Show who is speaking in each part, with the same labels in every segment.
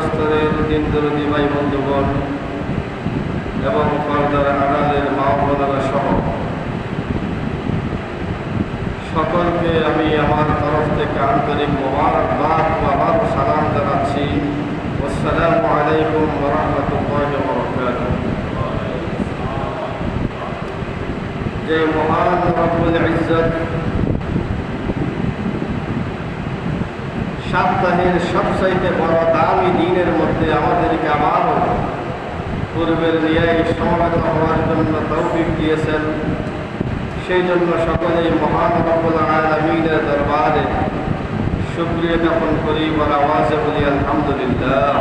Speaker 1: সর্বস্তরের দিন দরদি ভাই বন্ধুগণ এবং পর্দার আড়ালের মা বোনেরা সহ। সকলকে আমি আমার তরফ থেকে আন্তরিক মোবারকবাদ ও আবার সালাম জানাচ্ছি। আসসালামু আলাইকুম রহমতুল্লাহ বরকাতুহ। যে মহান রব্বুল ইজ্জত সপ্তাহের সবচাইতে বড় দামি দিনের মধ্যে আমাদেরকে আবারও পূর্বের ন্যায় সমবেত হওয়ার জন্য তৌফিক দিয়েছেন। সেই জন্য সকলেই মহান রব্বুল আলমিনের দরবারে শুক্রিয়া জ্ঞাপন করি বল আওয়াজে বলি, আলহামদুলিল্লাহ।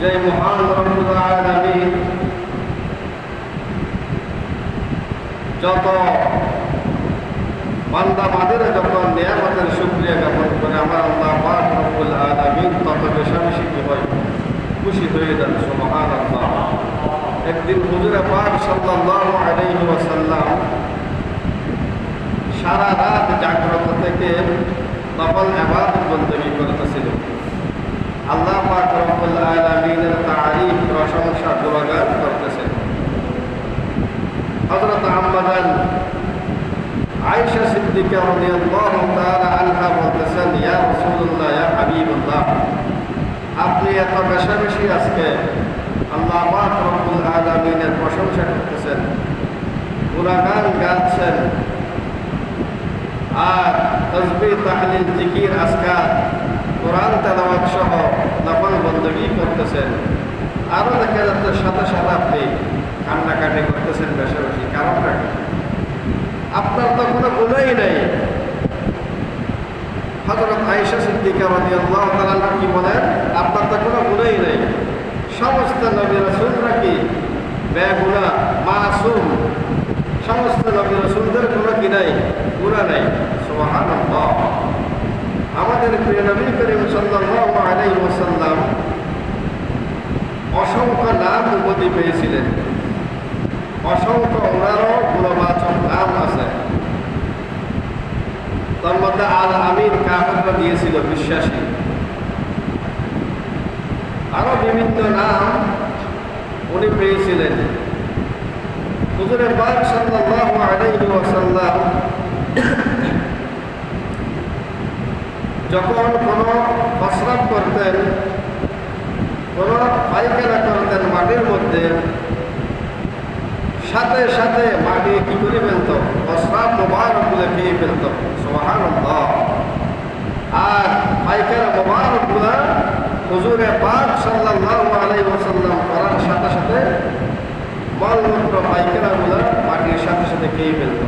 Speaker 1: যে মহান রব্বুল যত বান্দা বাদের যখন নিয়ামতের শুক্রিয়া জ্ঞাপন করে আমার আল্লাহ পাক রব্বুল আলামিন তত বেশাবেশি কি হয় খুশি হয়ে যান সুবহান আল্লাহ একদিন হুজুরে পাক সাল্লাল্লাহু আলাইহি ওয়াসাল্লাম সারা রাত জাগ্রত থেকে নফল ইবাদত বন্দী করতেছিল। আল্লাহ পাক রব্বুল আলামিনের তারিফ, প্রশংসা গুণগান করতেছেন হযরত আম্মাদান আয়েশা সিদ্দিকা রাদিয়াল্লাহু তাআলা আনহা বলতেছেন ইয়া রাসূলুল্লাহ ইয়া হাবিবাল্লাহ আপনি এত আজকে আল্লাহ পাক রব্বুল আলামিনের প্রশংসা করতেছেন। গাচ্ছেন। আর তাহলিল, জিকির, আজকার, কোরআন তেলাওয়াত সহ নফল বন্দগি করতেছেন। আরও দেখা যাচ্ছে সাথে সাথে আপনি কান্নাকাটি করতেছেন বেশি বেশি কারণটা? আপনার তো কোনো গুণই নেই। হজরত আয়েশা সিদ্দিকা রাদিয়াল্লাহু তাআলা কি বলেন? আপনার তো কোনো গুণই নেই। সমস্ত নবী রাসূলরা কি? বেগুনা, মাসুম। সমস্ত নবী রাসূলদের কোনো কি নাই? গুণা নাই। সুবহানাল্লাহ। আমাদের প্রিয় নবী করিম আলাইহি ওয়াসাল্লাম অসংখ্য নাম উপাধি পেয়েছিলেন। অসংখ্য ওনারও গুণবাচক নাম আছে। তার মধ্যে আল আমিন কাফেররা দিয়েছিল বিশ্বাসী। আরও বিভিন্ন নাম উনি পেয়েছিলেন। হুজুরের বাগ সাল্লাল্লাহু আলাইহি ওয়াসাল্লাম যখন কোনো ফসরাপ করতেন, কোনো পায়খানা করতেন মাটির মধ্যে সাথে সাথে মাটি কি করে ফেলত? ফসরাপ মোবারকগুলো খেয়ে ফেলত। সোহান আর পায়খানা মোবারকগুলো হুজুরে পাক সাল্লাল্লাহু আলাইহি ওয়াসাল্লাম করার সাথে সাথে মলমূত্র পায়খানাগুলো মাটির সাথে সাথে খেয়ে ফেলত।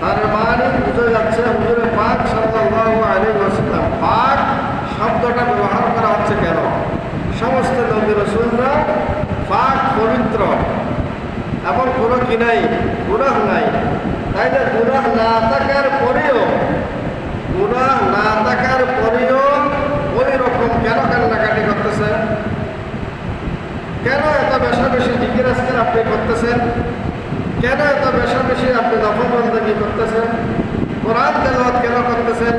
Speaker 1: তার মানে বুঝে যাচ্ছে হুজুরে পাক সাল্লাল্লাহু আলাইহি ওয়াসাল্লাম পাক শব্দটা ব্যবহার করা হচ্ছে কেন? সমস্ত নবী রসুলরা পাক পবিত্র। এবং কোনো কি নাই? গুনাহ নাই। তাই না গুনাহ না থাকার পরেও, গুনাহ না থাকার পরেও ওই রকম কেন কান্নাকাটি করতেছে কেন এত বেশা বেশি জিকির আজকাল আপনি করতেছেন? কেন এত বেশা বেশি আপনি নফল বন্দী করতেছেন? কোরআন তেলাওয়াত কেন করতেছেন?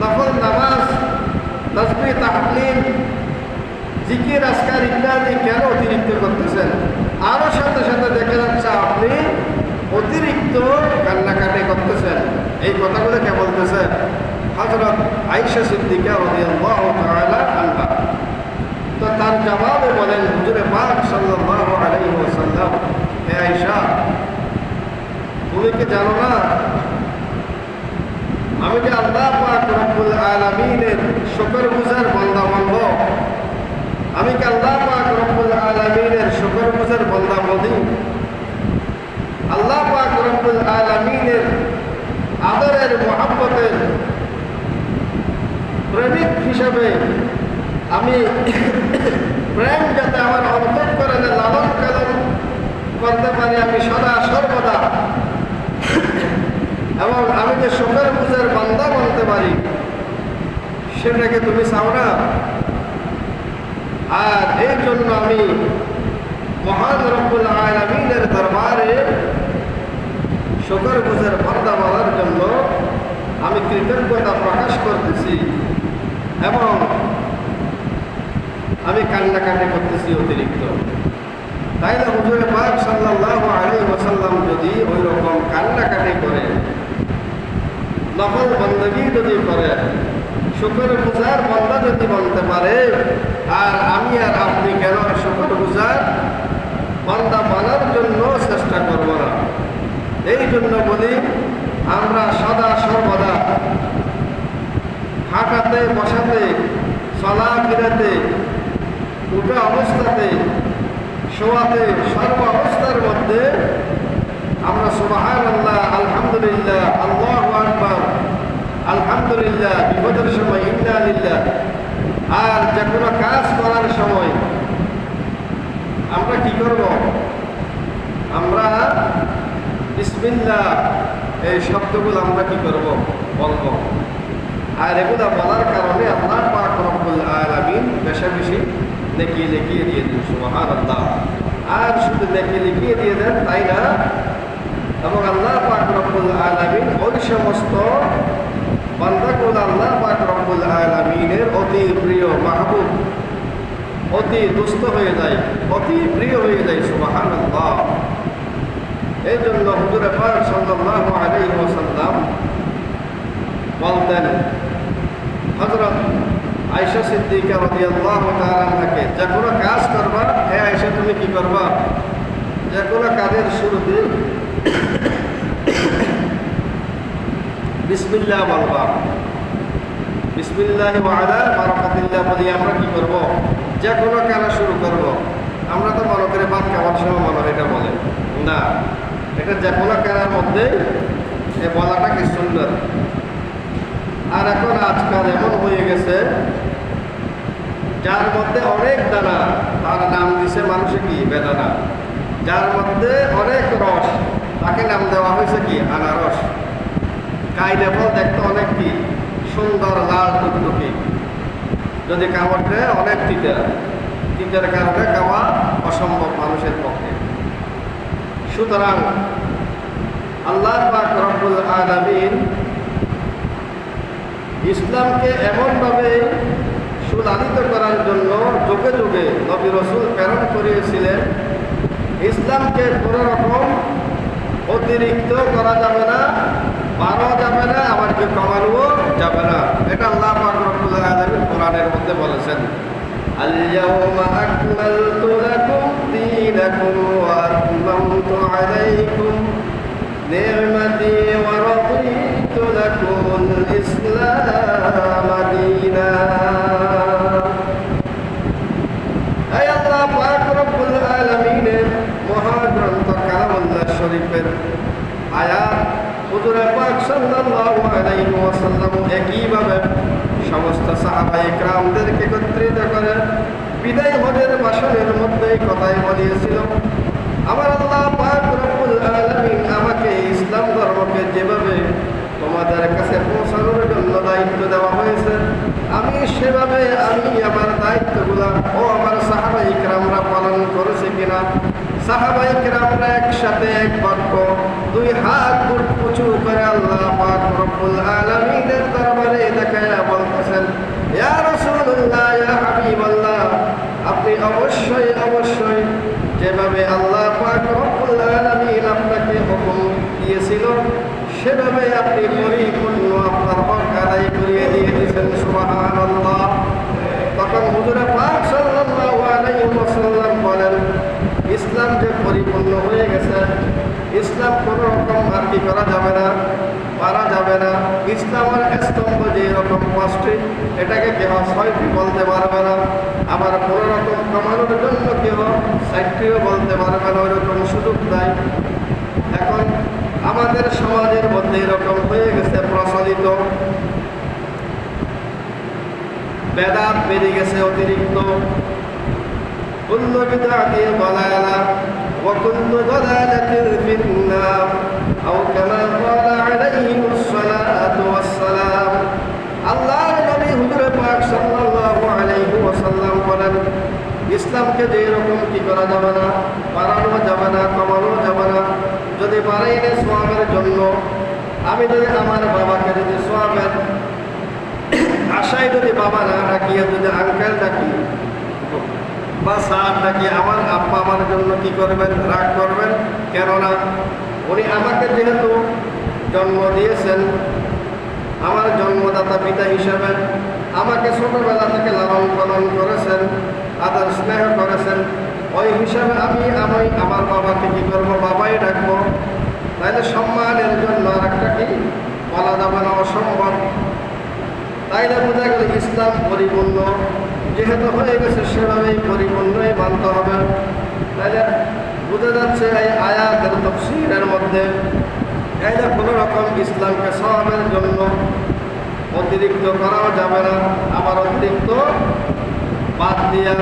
Speaker 1: নফল নামাজ তসবি তাহলিম জিকির, আজকার ইত্যাদি কেন অতিরিক্ত করতেছেন? আরও সাথে সাথে দেখা যাচ্ছে আপনি অতিরিক্ত কান্নাকাটি করতেছেন। এই কথাগুলো কে বলতেছেন হজরত আইসা সিদ্দিকা রদিয়াল্লাহ তো তার জবাবে বলেন, হুজুরে পাক সাল্লাম হে আইসা তুমি কি জানো না? আমি যে আল্লাহ পাক রব্বুল আলামিনের শুকর গুজার মোহাম্মতের প্রেমিক হিসাবে আমি প্রেম যাতে আমার অন্তর করে লালন পালন করতে পারি আমি সদা সর্বদা। এবং আমি যে শোকের বুঝের বান্দা বলতে পারি, সেটাকে তুমি চাও না? আর এই জন্য আমি মহান রব্বুল আলমিনের দরবারে শোকর বুঝের বান্দা বলার জন্য আমি কৃতজ্ঞতা প্রকাশ করতেছি এবং আমি কান্নাকাটি করতেছি অতিরিক্ত। তাই না, হুজুরে পাক সাল্লাল্লাহু আলী ওয়াসাল্লাম যদি ওই রকম কান্নাকাটি করে নকল বন্দগি যদি করে শুকর পূজার বন্দা যদি বলতে পারে, আর আমি আর আপনি কেন শুকর পূজার বন্দা বানার জন্য চেষ্টা করব না? এই জন্য বলি আমরা সদা সর্বদা হাঁটাতে, বসাতে চলা ফিরাতে উঠা অবস্থাতে, শোয়াতে, সর্ব অবস্থার মধ্যে আমরা সুবাহান আল্লাহ আলহামদুলিল্লাহ, আল্লাহ আকবর, আলহামদুলিল্লাহ, বিপদের সময় ইন্না আলিল্লাহ আর যে কোনো কাজ করার সময় আমরা কি করব? আমরা বিসমিল্লাহ এই শব্দগুলো আমরা কি করব? বলব। আর এগুলো বলার কারণে আল্লাহ পাক রব্বুল আলামিন বেশি বেশি নেকিয়ে লিখিয়ে দিয়ে দিন সুবহান আল্লাহ আর শুধু নেকি লিখিয়ে দিয়ে দেন, তাই না? এবং আল্লাহ পাক রব্বুল আলামিন ওই সমস্ত বান্দাগুলো আল্লাহ পাক রব্বুল আলামিনের অতি প্রিয় মাহবুব, অতি দুস্থ হয়ে যায়, অতি প্রিয় হয়ে যায় সুবহান আল্লাহ এই জন্য হুজুরে পাক সাল্লাল্লাহু আলাইহি ওয়াসাল্লাম বলতেন হজরত আয়সা সিদ্দিকা রাদিয়াল্লাহু তাআলা থাকে যে কোনো কাজ করবা, হে আয়সা তুমি কি করবা? যে কোনো কাজের শুরুতে বিসমিল্লাহ বলবা। বিসমিল্লাহ ওয়ালা বারাকাতিল্লাহ বলি, আমরা কি করব? যে কোনো কাজ শুরু করব। আমরা তো মনে করে ভাত খাওয়ার সময় মনে এটা বলে। না। এটা যে কোনো কাজের মধ্যে এ বলাটা কি সুন্দর। আর এখন আজকাল এমন হয়ে গেছে, যার মধ্যে অনেক দানা, তার নাম দিছে মানুষে কি? বেদানা। যার মধ্যে অনেক রস, তাকে নাম দেওয়া হয়েছে কি? আনারস। কাইনেপল দেখতে অনেক কি? সুন্দর, লাল, টুকটুকি। যদি কামড়ে অনেক তিতা। তিতের কারণে খাওয়া অসম্ভব মানুষের পক্ষে। সুতরাং আল্লাহ পাক রব্বুল আলমিন ইসলামকে এমনভাবে সুলালিত করার জন্য যুগে যুগে নবী রসুল প্রেরণ করিয়েছিলেন ইসলামকে কোনো রকম অতিরিক্ত করা যাবে না মারা যাবে না আমাকে কমানো যাবে না। এটা আল্লাহ পাক রব্বুল আলমিন কোরআনের মধ্যে বলেছেন। আল্লাহ أكملت لكم دينكم وأتممت عليكم نعمتي ورضيت لكم الإسلام دينا أي الله পাক রব্বুল আলামিনের মহাগ্রন্থ কালামুল্লাহ শরীফের আয়াত হুজুরে পাক সাল্লাল্লাহু আলাইহি ওয়াসাল্লাম একইভাবে সমস্ত সাহাবা ইকরামদেরকে একত্রিত করে বিদায় হজের ভাষণের মধ্যে কথাই বলিয়েছিল। আমার আল্লাহ পাক রব্বুল আলামিন আমাকে ইসলাম ধর্মকে যেভাবে তোমাদের কাছে পৌঁছানোর জন্য দায়িত্ব দেওয়া হয়েছে, আমি সেভাবে আমি আমার দায়িত্বগুলো ও আমার সাহাবা ইকরামরা পালন করেছে কিনা সাহাবা ইকরামরা একসাথে এক বাক্য, দুই হাত উঁচু করে আল্লাহ পাক রব্বুল আলামিনের দরবারে দেখায়া বলতেছেন আপনি অবশ্যই অবশ্যই যেভাবে আল্লাহ পাক আপনাকে হুকুম দিয়েছিল, সেভাবে আপনি পরিপূর্ণ আপনার হক করিয়ে দিয়ে দিয়েছেন, সুবহানাল্লাহ। তখন হুজুরে পাক সাল্লাল্লাহু আলাইহি বলেন, ইসলাম যে পরিপূর্ণ হয়ে গেছে, ইসলাম কোনো রকম কি করা যাবে না পারা যাবে না। ইসলামের যে এরকম কষ্টে এটাকে কেহ ছয়টি বলতে পারবে না। আবার কোনো রকম কমানোর জন্য কেহ ষাটটিও বলতে পারবে না ওইরকম সুযোগ নাই। এখন আমাদের সমাজের মধ্যে এরকম হয়ে গেছে, প্রচলিত। বেদাত বেড়ে গেছে অতিরিক্ত। কুল্ল বিদাতির বলালা ও কুল্ল দলালাতির ফিন্নার। أو كما قال عليه الصلاة والسلام আল্লাহর নবী হুজুর পাক সাল্লাল্লাহু আলাইহি ওয়াসাল্লাম বলেন ইসলামকে যে রকম কি করা যাবে না বাড়ানো যাবে না কমানো যাবে না যদি বাড়াই না সোয়াবের জন্য আমি যদি আমার বাবাকে যদি সোয়াবের আশায় যদি বাবা না ডাকিয়ে যদি আঙ্কেল ডাকি বা স্যার নাকি আমার আব্বা আমার জন্য কি করবেন রাগ করবেন কেননা উনি আমাকে যেহেতু জন্ম দিয়েছেন, আমার জন্মদাতা পিতা হিসাবে আমাকে ছোটবেলা থেকে লালন পালন করেছেন, আদর স্নেহ করেছেন, ওই হিসাবে আমি আমি আমার বাবাকে কী করব, বাবাই ডাকবো। তাইলে সম্মানের জন্য আর একটা কি? বলা যাবে না অসম্ভব তাইলে বোঝা গেল ইসলাম পরিপূর্ণ। যেহেতু হয়ে গেছে সেভাবেই পরিপূর্ণই মানতে হবে। তাইলে বোঝা যাচ্ছে এই আয়াতের তফসিরের মধ্যে যে কোনো রকম ইসলামকে সবের জন্য অতিরিক্ত করাও যাবে না, আবার অতিরিক্ত বাদ দিয়া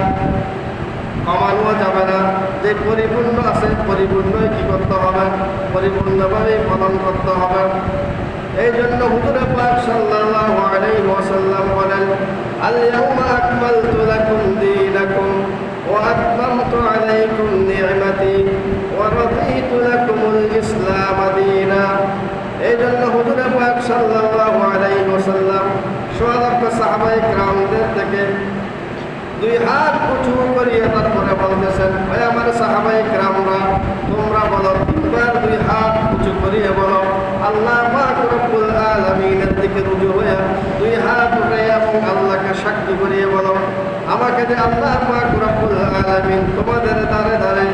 Speaker 1: কমানো যাবে না। যে পরিপূর্ণ আছে, পরিপূর্ণই কী করতে হবে? পরিপূর্ণভাবেই পালন করতে হবে। এই জন্য হুজুরে পাক সাল্লাল্লাহু আলাইহি ওয়াসাল্লাম বলেন আল ইয়াউমা আকমালতু লাকুম দীনাকুম। وأتممت عليكم نعمتي ورضيت لكم الإسلام دينا. এই জন্য হুজুরে পাক সাল্লাল্লাহু আলাইহি ওয়াসাল্লাম সোহাদার্থ সাহাবায়ে کرامদের থেকে দুই হাত উঁচু করিয়া তারপরে বলতেছেন ভাই আমার সাহাবায়ে کرامরা তোমরা বলো, তিনবার দুই হাত উঁচু করিয়া বলো, আল্লাহ পাক রব্বুল আলামিনের দিকে রুজু হইয়া দুই হাত উঠাইয়া এবং আল্লাহকে সাক্ষী করিয়া বলো। আমাকে যে আল্লাহ রব্বুল তোমাদের দ্বারে দ্বারে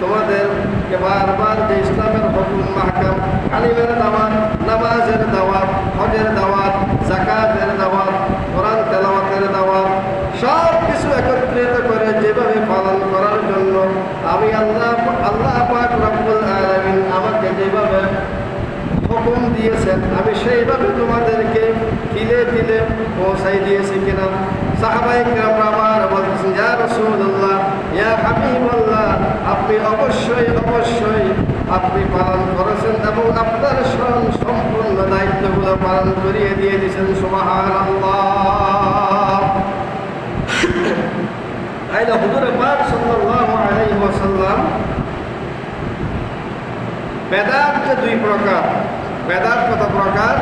Speaker 1: তোমাদেরকে বারবার যে ইসলামের হুকুম, মাহকাম, কালিমের দাওয়াত, নামাজের দাওয়াত, হজের দাওয়াত জাকাতের দাওয়াত, কোরআন তেলাওয়াতের দাওয়াত সব কিছু একত্রিত করে যেভাবে পালন করার জন্য আমি আল্লাহ পাক রব্বুল আলামিন আমাকে যেভাবে হুকুম দিয়েছেন আমি সেইভাবে তোমাদেরকে তিলে তিলে পৌঁছাই দিয়েছি কিনা সাহাবাই কিরাম আমার বলতেছেন ইয়া রাসূলুল্লাহ ইয়া হাবিবাল্লাহ আপনি অবশ্যই অবশ্যই আপনি পালন করেছেন এবং আপনার স্বয়ং সম্পূর্ণ দায়িত্বগুলো পালন করিয়ে দিয়ে দিয়েছেন, সুবহানাল্লাহ। তাইলে হুজুর পাক সাল্লাল্লাহু আলাইহি ওয়াসাল্লাম বেদাত যে দুই প্রকার। বেদাত কত প্রকার?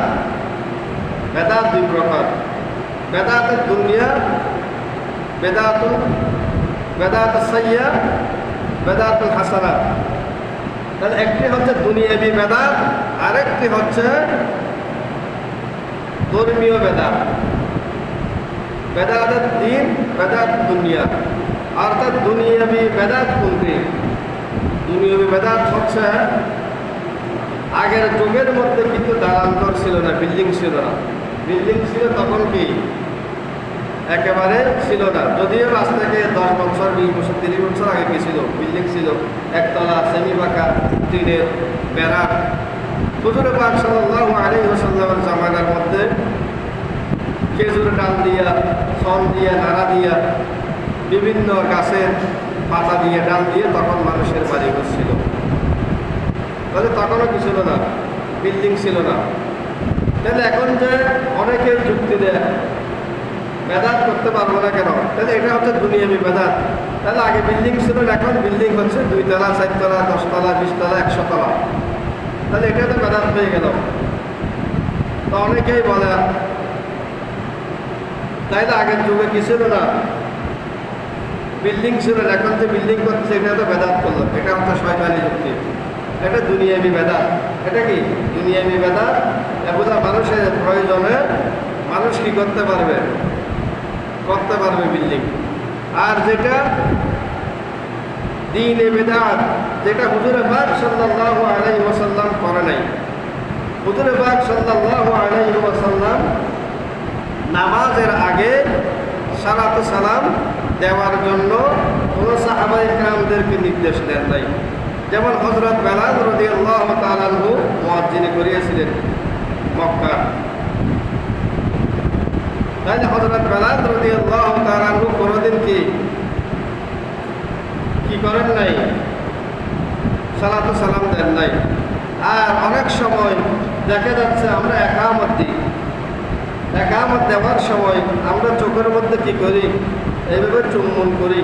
Speaker 1: বেদাত দুই প্রকার। বেদাত দুনিয়া বেদাত বেদাত সাইয়া বেদাত হাসানা তাহলে একটি হচ্ছে দুনিয়াবি বেদাত আরেকটি হচ্ছে ধর্মীয় বেদাত বেদাতের দিন বেদাত দুনিয়া। অর্থাৎ দুনিয়াবি বেদাত কোনটি? দুনিয়াবি বেদাত হচ্ছে আগের যুগের মধ্যে কিন্তু দালান্তর ছিল না, বিল্ডিং ছিল না। বিল্ডিং ছিল তখন কি? একেবারে ছিল না। যদিও আজ থেকে দশ বছর, বিশ বছর, তিরিশ বছর আগে কি ছিল? বিল্ডিং ছিল। একতলা সেমি পাকা টিনের বেড়া। হুজুরে পাক আলাইহি ওয়াসাল্লামের জামানার মধ্যে খেজুর ডাল দিয়া, সন দিয়া, নাড়া দিয়া, বিভিন্ন গাছের পাতা দিয়ে ডাল দিয়ে তখন মানুষের বাড়ি ছিল। তাহলে তখনও কি ছিল না? বিল্ডিং ছিল না। তাহলে এখন যে অনেকের যুক্তি দেয় বেদাত করতে পারব না কেন? তাহলে এটা হচ্ছে দুনিয়ামি বেদাত। তাহলে আগে বিল্ডিং ছিল এখন বিল্ডিং হচ্ছে দুইতলা, চারতলা, দশতলা, বিশতলা একশো তলা তাহলে এটা তো বেদাত হয়ে গেল। তো অনেকেই বলে তাই না আগের যুগে কি ছিল না? বিল্ডিং ছিল এখন যে বিল্ডিং করছে এটা তো বেদাত করল। এটা হচ্ছে শয়তানি যুক্তি। এটা দুনিয়াবি বেদাত। এটা কি? দুনিয়াবি বেদাত। এগুলা মানুষের প্রয়োজনে মানুষ কি করতে পারবে? করতে পারবে বিল্ডিং আর যেটা দিনে বেদাত, যেটা হুজুরে বাগ সাল্লাহ আলাই ওসাল্লাম করে নাই। হুজুরে বাগ সাল্লাহ আলাই ওসাল্লাম নামাজের আগে সালাত সালাম দেওয়ার জন্য কোনো সাহাবাই গ্রামদেরকে নির্দেশ দেন নাই। যেমন হজরত বেলাল রদি আল্লাহ তালানহু মহাজিনে করিয়েছিলেন মক্কা তাহলে হজরত বেলাল রদি আল্লাহ তালানহু কোনোদিন কি কি করেন নাই? সালাত সালাম দেন নাই। আর অনেক সময় দেখা যাচ্ছে আমরা একামত দিই। একামত দেওয়ার সময় আমরা চোখের মধ্যে কি করি? এইভাবে চুম্বন করি।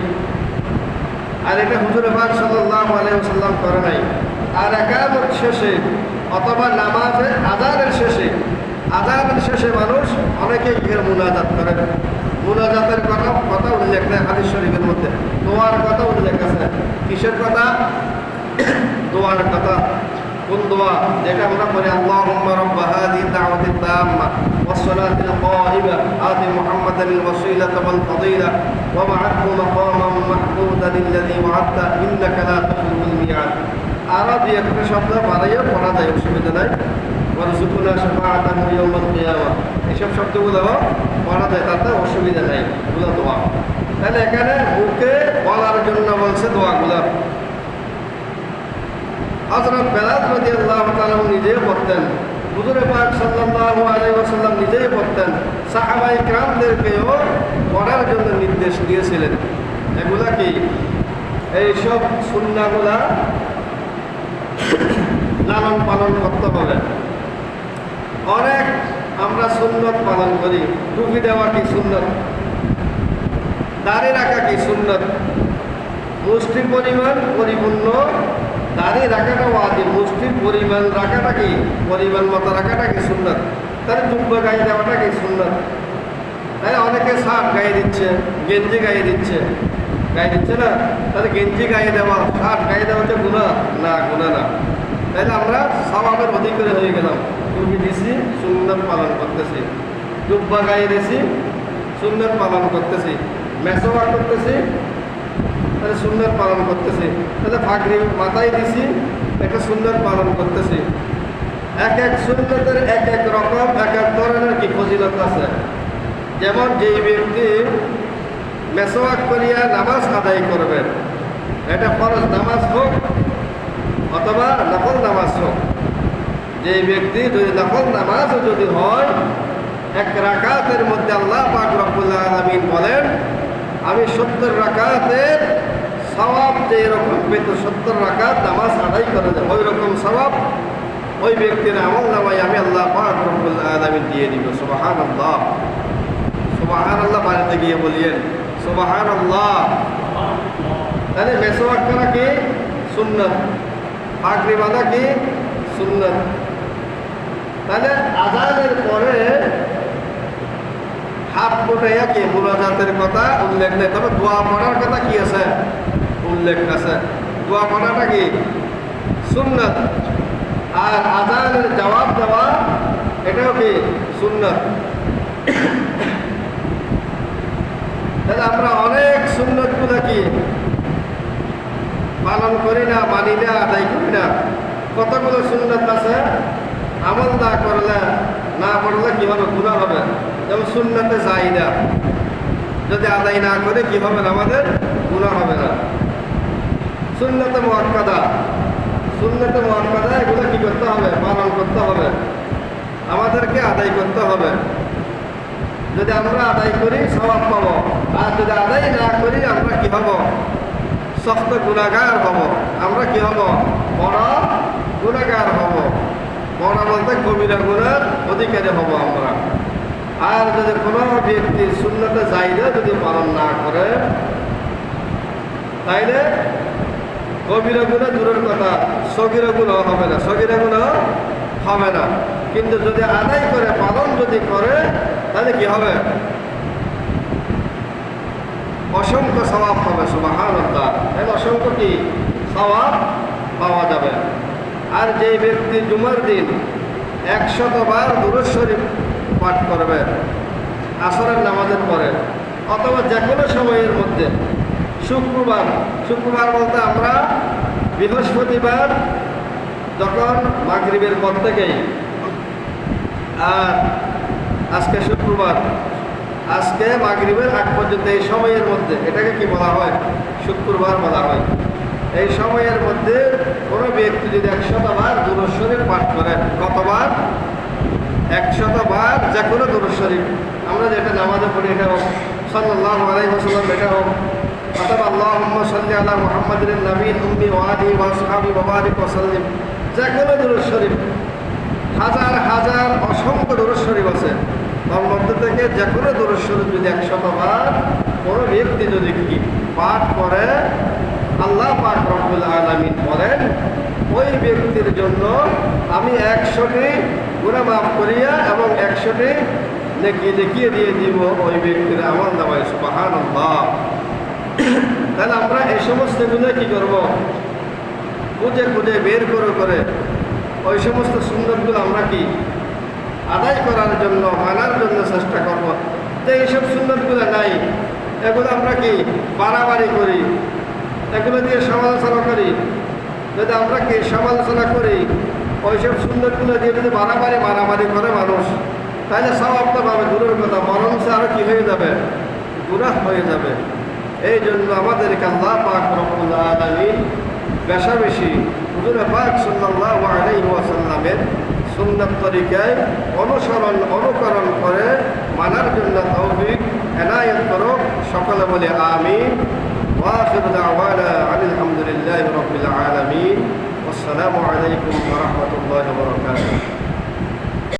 Speaker 1: আর এটা হুজুরে বাদ সাল্লাহ আলাইসাল্লাম করে নাই। আর একামত শেষে অথবা নামাজের আজানের শেষে আজানের শেষে মানুষ অনেকেই এর মুনাজাত করেন মুনাজাতের কথা কথা উল্লেখ নেই হাদিস শরীফের মধ্যে দোয়ার কথা উল্লেখ আছে কিসের কথা দোয়ার কথা কোন দোয়া যেটা আমরা পড়ি আল্লাহুম্মা রাব্বা হাযিহি দাওয়াতি তাম্মা والصلاة القائمة آت محمدا الوسيلة والفضيلة وبعثه مقاما محمودا الذي وعدته إنك لا تخلف الميعاد আরবি একটা শব্দ বাড়াইয়া পড়া যায় অসুবিধা নাই ওয়ারজুকুনা শাফাআতাহু ইয়াউমাল কিয়ামা। এইসব শব্দগুলো পড়া যায়, তাতে অসুবিধা নাই, এগুলো দোয়া। তাহলে এখানে মুখে বলার জন্য বলছে দোয়াগুলো। হজরত বেলাদ রদি আল্লাহ তালাম নিজেও পড়তেন। হুজুরে পাক সাল্লাল্লাহু আলাইহি ওয়াসাল্লাম নিজেই পড়তেন। সাহাবাই ক্রামদেরকেও পড়ার জন্য নির্দেশ দিয়েছিলেন। এগুলা কি? এইসব সুন্নাগুলা লালন পালন করতে হবে। অনেক আমরা সুন্নত পালন করি। টুপি দেওয়া কি সুন্নত? দাড়ি রাখা কি সুন্নত? মুষ্টি পরিমাণ পরিপূর্ণ। দাড়ি রাখাটা ওয়াজিব। মুষ্টির পরিমাণ রাখাটা কি? পরিমাণ মতো রাখাটা কি সুন্নত? তাহলে যুব্য গায়ে দেওয়াটা কি সুন্নত? তাই অনেকে শার্ট গায়ে দিচ্ছে, গেঞ্জি গায়ে দিচ্ছে। গায়ে দিচ্ছে না? তাহলে গেঞ্জি গায়ে দেওয়া শার্ট গায়ে দেওয়া হচ্ছে গুণা না গুণা না। তাহলে আমরা স্বভাবের অধিকারী হয়ে গেলাম। টুপি দিছি? সুন্দর পালন করতেছি। জুব্বা গায়ে দিছি, সুন্দর পালন করতেছি। মেসোয়া করতেছি তাহলে সুন্দর পালন করতেছি। তাহলে ফাগরি মাথায় দিছি, একটা সুন্দর পালন করতেছি। এক এক সুন্দরের এক এক রকম, এক এক ধরনের কি ফজিলত আছে? যেমন যেই ব্যক্তি মেসোয়াক করিয়া নামাজ আদায় করবেন এটা ফরজ নামাজ হোক অথবা নকল নামাজ হোক। যে ব্যক্তি যদি নকল নামাজও যদি হয়, এক রাকাতের মধ্যে আল্লাহ পাক রব্বুল্লাহ আলমিন বলেন, আমি সত্তর রাকাতের সবাব যে এরকম পেত সত্তর রাকাত নামাজ আদায় করে দেয় ওই রকম সবাব ওই ব্যক্তির আমল নামাই আমি আল্লাহ পাক রব্বুল্লাহ আলমিন দিয়ে দিব। সুবাহান আল্লাহ সুবাহান আল্লাহ বাড়িতে গিয়ে বলিয়েন সুবাহান আল্লাহ তাহলে করা কি সুন্নত। পাগড়ি বাঁধা কি? সুন্নত তাহলে আজানের পরে হাত ফুটাইয়া কি? মুনাজাতের কথা উল্লেখ নেই। তবে দোয়া পড়ার কথা কি আছে? উল্লেখ আছে। দোয়া পড়াটা কি? সুন্নত। আর আজানের জবাব দেওয়া, এটাও কি? সুন্নত। তাহলে আমরা অনেক সুন্নতগুলো কি পালন করি না মানি না, আদায় করি না। কতগুলো সুন্নত আছে? আমল না করলে, না পড়লে কীভাবে গুণা হবে? যেমন সুন্নতে যাই না যদি আদায় না করে, কি হবে না আমাদের? গুণা হবে না। সুন্নতে মহাক্কাদা সুন্নতে মহাক্কাদা এগুলো কি করতে হবে? পালন করতে হবে। আমাদেরকে আদায় করতে হবে। যদি আমরা আদায় করি স্বভাব পাবো। আর যদি আদায় না করি, আমরা কি হব? শক্ত গুণাগার হব। আমরা কি হব? বড় গুণাগার হব। বড় বলতে কবিরা গুণার অধিকারী হব আমরা। আর যদি কোনো ব্যক্তি শূন্যতে যাইলে যদি পালন না করে, তাইলে কবিরা গুণা দূরের কথা, সগিরা গুণ হবে না। সগিরা গুণ হবে না। কিন্তু যদি আদায় করে, পালন যদি করে, তাহলে কি হবে? অসংখ্য স্বভাব পাবে সুবাহান তাহলে অসংখ্য কি? স্বভাব পাওয়া যাবে। আর যে ব্যক্তি জুমার দিন একশতবার দুরুদ পাঠ করবে, আসরের নামাজের পরে, অথবা যে কোনো সময়ের মধ্যে, শুক্রবার শুক্রবার বলতে আমরা বৃহস্পতিবার যখন মাগরিবের পর থেকেই, আর আজকে শুক্রবার আজকে মাগরিবের আগ পর্যন্ত এই সময়ের মধ্যে, এটাকে কি বলা হয়? শুক্রবার বলা হয়। এই সময়ের মধ্যে কোনো ব্যক্তি যদি একশতবার দূরস্বরীর পাঠ করেন কতবার? একশতবার যে কোনো দূরস্বরীর আমরা যেটা নামাজে পড়ি, এটা হোক সাল্লাহ আলাই ওসাল্লাম এটা হোক, অথবা আল্লাহ সাল্লি আল্লাহ মোহাম্মদ নবীন উম্মি ওয়াদি ওয়াসহাবি বাবারিক ওসাল্লিম যে কোনো দূরস্বরীর হাজার হাজার অসংখ্য দরুদ আছে। তার মধ্যে থেকে যে কোনো দরুদ শরীফ যদি একশতবার কোনো ব্যক্তি যদি কি পাঠ করে, আল্লাহ পাক রব্বুল আলমিন বলেন, ওই ব্যক্তির জন্য আমি একশোটি গুণা মাফ করিয়া এবং একশোটি নেকি দেখিয়ে দিয়ে দিব ওই ব্যক্তির আমার নামায় সুবাহান তাহলে আমরা এই সমস্ত সমস্তগুলো কি করব? খুঁজে খুঁজে বের করে করে ওই সমস্ত সুন্দরগুলো আমরা কি আদায় করার জন্য, মানার জন্য চেষ্টা করব। তো এইসব সুন্দরগুলো নাই, এগুলো আমরা কি বাড়াবাড়ি করি? এগুলো দিয়ে সমালোচনা করি? যদি আমরা কি সমালোচনা করি, ওইসব সুন্দরগুলো দিয়ে যদি বাড়াবাড়ি মারামারি করে মানুষ, তাহলে সব পাবে দূরের কথা মরণ সে আরও কী হয়ে যাবে? গুনাহ হয়ে যাবে। এই জন্য আমাদেরকে আল্লাহ পাক রব্বুল আলামিন বেশাবেশি হুজুরে পাক সাল্লাল্লাহু আলাইহি ওয়াসাল্লামের সুন্দর তরিকায় অনুসরণ, অনুকরণ করে মানার জন্য তৌফিক এনায়ত করুক সকলে বলে আমি আলহামদুলিল্লাহ রবিল আলমী আসসালামু আলাইকুম রহমতুল্লাহ বরকাত